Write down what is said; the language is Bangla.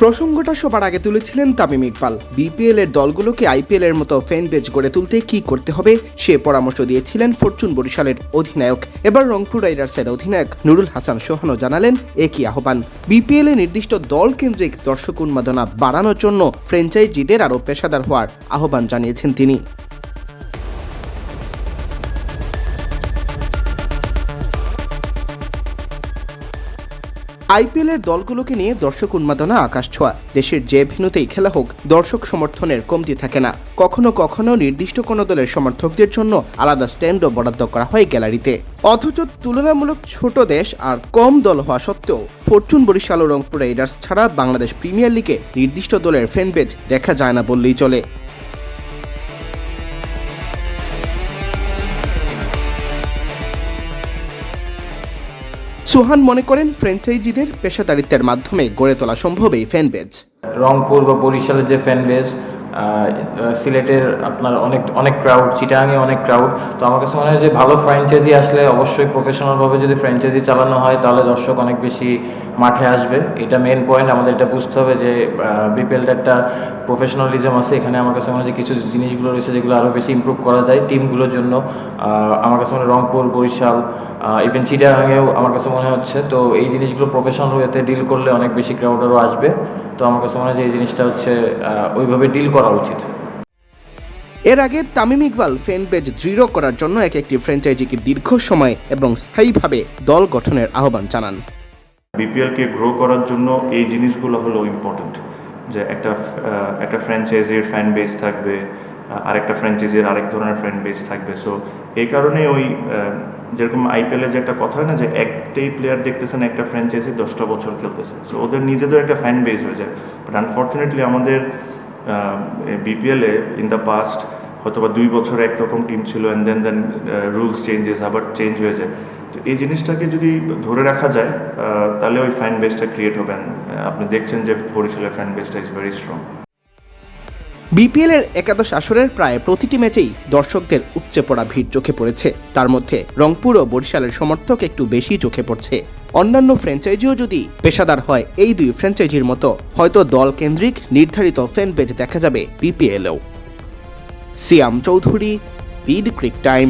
প্রসঙ্গটা সবার আগে তুলেছিলেন তামিম ইকবাল। বিপিএল এর দলগুলোকে আইপিএল এর মতো ফ্যান পেজ গড়ে তুলতে কি করতে হবে, সে পরামর্শ দিয়েছিলেন ফরচুন বরিশালের অধিনায়ক। এবার রংপুর রাইডার্সের অধিনায়ক নুরুল হাসান সোহানও জানালেন একই আহ্বান। বিপিএল এ নির্দিষ্ট দল কেন্দ্রিক দর্শক উন্মাদনা বাড়ানোর জন্য ফ্র্যাঞ্চাইজিদের আরও পেশাদার হওয়ার আহ্বান জানিয়েছেন তিনি। আইপিএল এর দলগুলোকে নিয়ে দর্শক উন্মাদনা আকাশ ছোঁয়া। দেশের যে ভেন্যুতেই খেলা হোক, দর্শক সমর্থনের কমতি থাকে না। কখনো কখনো নির্দিষ্ট কোনো দলের সমর্থকদের জন্য আলাদা স্ট্যান্ডও বরাদ্দ করা হয় গ্যালারিতে। অথচ তুলনামূলক ছোট দেশ আর কম দল হওয়া সত্ত্বেও, ফরচুন বরিশাল ও রংপুর রাইডার্স ছাড়া বাংলাদেশ প্রিমিয়ার লিগে নির্দিষ্ট দলের ফ্যানপেজ দেখা যায় না বললেই চলে। সোহান মনে করেন ফ্র্যাঞ্চাইজিদের পেশাদারিত্বের মাধ্যমে গড়ে তোলা সম্ভব এই ফ্যানবেজ রংপুর বা বরিশালের যে ফ্যান বেস সিলেটের আপনার অনেক অনেক ক্রাউড চিটাঙে অনেক ক্রাউড তো আমার কাছে মনে হয় যে ভালো ফ্র্যাঞ্চাইজি আসলে অবশ্যই প্রফেশনালভাবে যদি ফ্র্যাঞ্চাইজি চালানো হয়, তাহলে দর্শক অনেক বেশি মাঠে আসবে। এটা মেন পয়েন্ট আমাদের এটা বুঝতে হবে যে বিপিএলটা একটা প্রফেশনালিজম আছে। এখানে আমার কাছে মনে হয় যে কিছু জিনিসগুলো রয়েছে যেগুলো আরও বেশি ইমপ্রুভ করা যায় টিমগুলোর জন্য। আমার কাছে মনে হয় রংপুর, বরিশাল ইভেন চিটাগাঙেও আমার কাছে মনে হচ্ছে। তো এই জিনিসগুলো প্রফেশনাল ওয়েতে ডিল করলে অনেক বেশি ক্রাউডারও আসবে। তো আমার কাছে মনে হয় যে এই জিনিসটা হচ্ছে ওইভাবে ডিল করা উচিত। এর আগে তামিম ইকবাল ফ্যান পেজ দৃঢ় করার জন্য এক একটি ফ্র্যাঞ্চাইজিকে দীর্ঘ সময় এবং স্থায়ীভাবে দল গঠনের আহ্বান জানান। বিপিএলকে গ্রো করার জন্য এই জিনিসগুলো হলো ইম্পর্ট্যান্ট যে একটা একটা ফ্র্যাঞ্চাইজির ফ্যান বেস থাকবে আরেকটা ফ্র্যাঞ্চাইজির আরেক ধরনের ফ্যান বেস থাকবে। সো এই কারণে ওই যেরকম আইপিএলে যে একটা কথা হয় না যে একটাই প্লেয়ার দেখতেছেন একটা ফ্র্যাঞ্চাইজি দশটা বছর খেলতেছে। সো ওদের নিজেদের একটা ফ্যান বেস হয়ে যায়। বাট আনফর্চুনেটলি আমাদের বিপিএলে ইন দ্য পাস্ট হয়তো বা দুই বছরে একরকম টিম ছিল and then then rules changes আবার চেঞ্জ হয়ে যায় তো এই জিনিসটাকে যদি ধরে রাখা যায় তাহলে ওই ফ্যান বেসটা ক্রিয়েট হবেন আপনি দেখছেন যে বরিশালের ফ্যান বেসটা ইজ ভেরি স্ট্রং বিপিএল এর একাদশ আসরের প্রায় প্রতিটি ম্যাচেই দর্শকদের উপচে পড়া ভিড় চোখে পড়েছে। তার মধ্যে রংপুর ও বরিশালের সমর্থক একটু বেশি চোখে পড়ছে। অন্যান্য ফ্র্যাঞ্চাইজিও যদি পেশাদার হয়, এই দুই ফ্র্যাঞ্চাইজির মতো হয়তো দল কেন্দ্রিক নির্ধারিত ফ্যান পেজ দেখা যাবে বিপিএলও Siam Chowdhury BD Crick Time